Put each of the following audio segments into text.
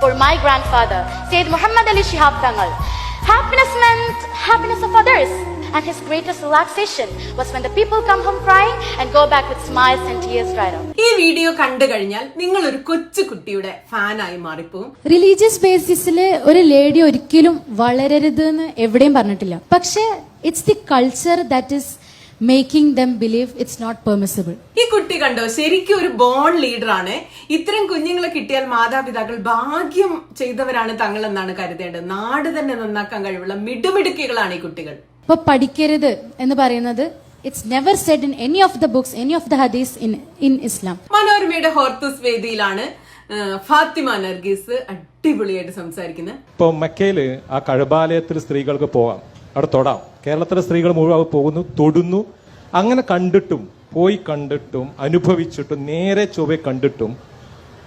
for my grandfather, Sayyid Muhammad Ali Shihab Tangal. Happiness meant happiness of others. And his greatest relaxation was when the people come home crying and go back with smiles and tears dried up. ഈ video കണ്ടു കഴിഞ്ഞാൽ നിങ്ങൾ ഒരു കൊച്ചു കുട്ടിയുടെ ഫാനായി മാറിപ്പോവും religious ബേസിസിൽ ഒരു lady ഒരിക്കലും വളരരുത് എന്ന് എവിടെയും പറഞ്ഞിട്ടില്ല പക്ഷേ it's the culture that is making them believe it's not permissible ഈ കണ്ടോ? ശരിക്കും ഒരു ബോൺ ലീഡറാണ് ഇത്തരം കുഞ്ഞുങ്ങളെ കിട്ടിയാൽ മാതാപിതാക്കൾ ഭാഗ്യം ചെയ്തവരാണ് തങ്ങൾ എന്നാണ് കരുതേണ്ടത്. നാട് തന്നെ നന്നാക്കാൻ കഴിവുള്ള മിടുമിടുക്കികളാണ് ഈ കുട്ടികൾ. ഇപ്പൊ പഠിക്കരുത് എന്ന് പറയുന്നത് it's never said in any of the books any of the hadith in in Islam മനോരമയുടെ ഹോർത്തൂസ് വേദിയിലാണ് ഫാത്തിമ നർഗീസ് അടിപൊളിയായിട്ട് സംസാരിക്കുന്നത്. ഇപ്പൊ മക്കയിൽ ആ കഴബാലയത്തിൽ സ്ത്രീകൾക്ക് പോകാം അവിടെ തൊടാം. കേരളത്തിലെ സ്ത്രീകൾ മുഴുവൻ പോകുന്നു തൊടുന്നു. അങ്ങനെ കണ്ടിട്ടും പോയി കണ്ടിട്ടും അനുഭവിച്ചിട്ടും നേരെ ചൊവ്വെ കണ്ടിട്ടും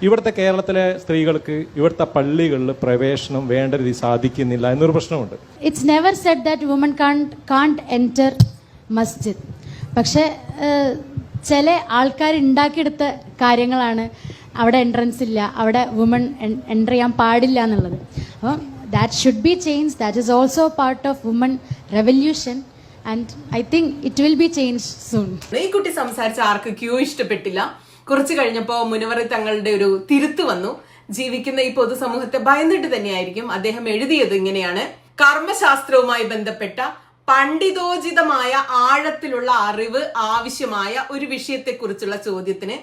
ഇവിടുത്തെ കേരളത്തിലെ സ്ത്രീകൾക്ക് ഇവിടുത്തെ പള്ളികളിൽ പ്രവേശനം വേണ്ട രീതി സാധിക്കുന്നില്ല എന്നൊരു പ്രശ്നമുണ്ട്. It's never said that woman can't enter masjid പക്ഷേ ചില ആൾക്കാർ ഉണ്ടാക്കിയെടുത്ത കാര്യങ്ങളാണ് അവിടെ എൻട്രൻസ് ഇല്ല അവിടെ വുമൺ എന്റർ ചെയ്യാൻ പാടില്ല എന്നുള്ളത്. അപ്പം that should be change that is also part of woman revolution and I think it will be change soon കുട്ടി സംസാരിച്ച ആർക്ക് ക്യൂ ഇഷ്ടപ്പെട്ടില്ല. കുറച്ചു കഴിഞ്ഞപ്പോ മുനവറി തങ്ങളുടെ ഒരു തിരുത്ത് വന്നു. ജീവിക്കുന്ന ഈ പൊതുസമൂഹത്തെ ഭയന്നിട്ട് തന്നെയായിരിക്കും അദ്ദേഹം എഴുതിയത് ഇങ്ങനെയാണ്. കർമ്മശാസ്ത്രവുമായി ബന്ധപ്പെട്ട പണ്ഡിതോചിതമായ ആഴത്തിലുള്ള അറിവ് ആവശ്യമായ ഒരു വിഷയത്തെക്കുറിച്ചുള്ള ചോദ്യത്തിന്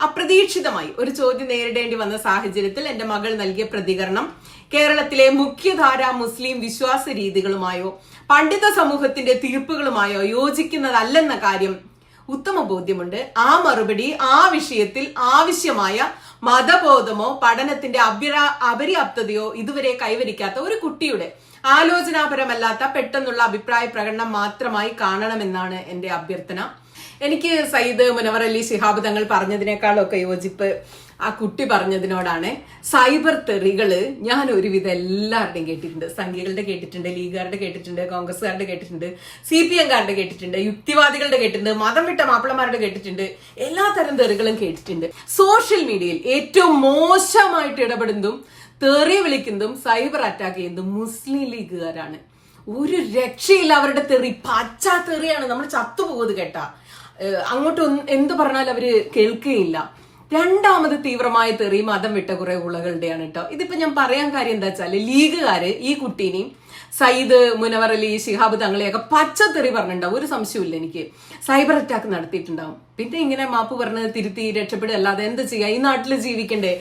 അപ്രതീക്ഷിതമായി ഒരു ചോദ്യം നേരിടേണ്ടി വന്ന സാഹചര്യത്തിൽ എന്റെ മകൾ നൽകിയ പ്രതികരണം കേരളത്തിലെ മുഖ്യധാര മുസ്ലിം വിശ്വാസ രീതികളുമായോ പണ്ഡിത സമൂഹത്തിന്റെ തീർപ്പുകളുമായോ യോജിക്കുന്നതല്ലെന്ന കാര്യം ഉത്തമ ബോധ്യമുണ്ട്. ആ മറുപടി ആ വിഷയത്തിൽ ആവശ്യമായ മതബോധമോ പഠനത്തിന്റെ അഭ്യരാ അപര്യാപ്തതയോ ഇതുവരെ കൈവരിക്കാത്ത ഒരു കുട്ടിയുടെ ആലോചനാപരമല്ലാത്ത പെട്ടെന്നുള്ള അഭിപ്രായ പ്രകടനം മാത്രമായി കാണണമെന്നാണ് എന്റെ അഭ്യർത്ഥന. എനിക്ക് സയ്യിദ് മുനവർ അലി ശിഹാബ് തങ്ങൾ പറഞ്ഞതിനേക്കാളൊക്കെ യോജിപ്പ് ആ കുട്ടി പറഞ്ഞതിനോടാണ്. സൈബർ തെറികൾ ഞാൻ ഒരുവിധം എല്ലാവരുടെയും കേട്ടിട്ടുണ്ട്. സംഘികളുടെ കേട്ടിട്ടുണ്ട് ലീഗുകാരുടെ കേട്ടിട്ടുണ്ട് കോൺഗ്രസ്സുകാരുടെ കേട്ടിട്ടുണ്ട് സി പി എംകാരുടെ കേട്ടിട്ടുണ്ട് യുക്തിവാദികളുടെ കേട്ടിട്ടുണ്ട് മതം വിട്ട മാപ്പിളമാരുടെ കേട്ടിട്ടുണ്ട്. എല്ലാ തരം തെറികളും കേട്ടിട്ടുണ്ട്. സോഷ്യൽ മീഡിയയിൽ ഏറ്റവും മോശമായിട്ട് ഇടപെടുന്നതും തെറി വിളിക്കുന്നതും സൈബർ അറ്റാക്ക് ചെയ്യുന്നതും മുസ്ലിം ലീഗുകാരാണ്. ഒരു രക്ഷയില്ല അവരുടെ തെറി. പച്ച തെറിയാണ്. നമ്മൾ ചത്തുപോകുന്നത് കേട്ടാ. അങ്ങോട്ട് എന്ത് പറഞ്ഞാലും അവർ കേൾക്കുകയില്ല. രണ്ടാമത് തീവ്രമായ തെറി മതം വിട്ട കുറെ ഉളകളുടെയാണ് കേട്ടോ ഇതിപ്പോ ഞാൻ പറയാൻ കാര്യം എന്താ വെച്ചാൽ ലീഗുകാര് ഈ കുട്ടീനെയും സയ്യിദ് മുനവർ അലി ശിഹാബ് തങ്ങളെയൊക്കെ പച്ചത്തെറി പറഞ്ഞിട്ടുണ്ടാവും. ഒരു സംശയമില്ല എനിക്ക്. സൈബർ അറ്റാക്ക് നടത്തിയിട്ടുണ്ടാവും. പിന്നെ ഇങ്ങനെ മാപ്പ് പറഞ്ഞ് തിരുത്തി രക്ഷപ്പെടുക അല്ലാതെ എന്ത് ചെയ്യാ? ഈ നാട്ടിൽ ജീവിക്കണ്ടേ?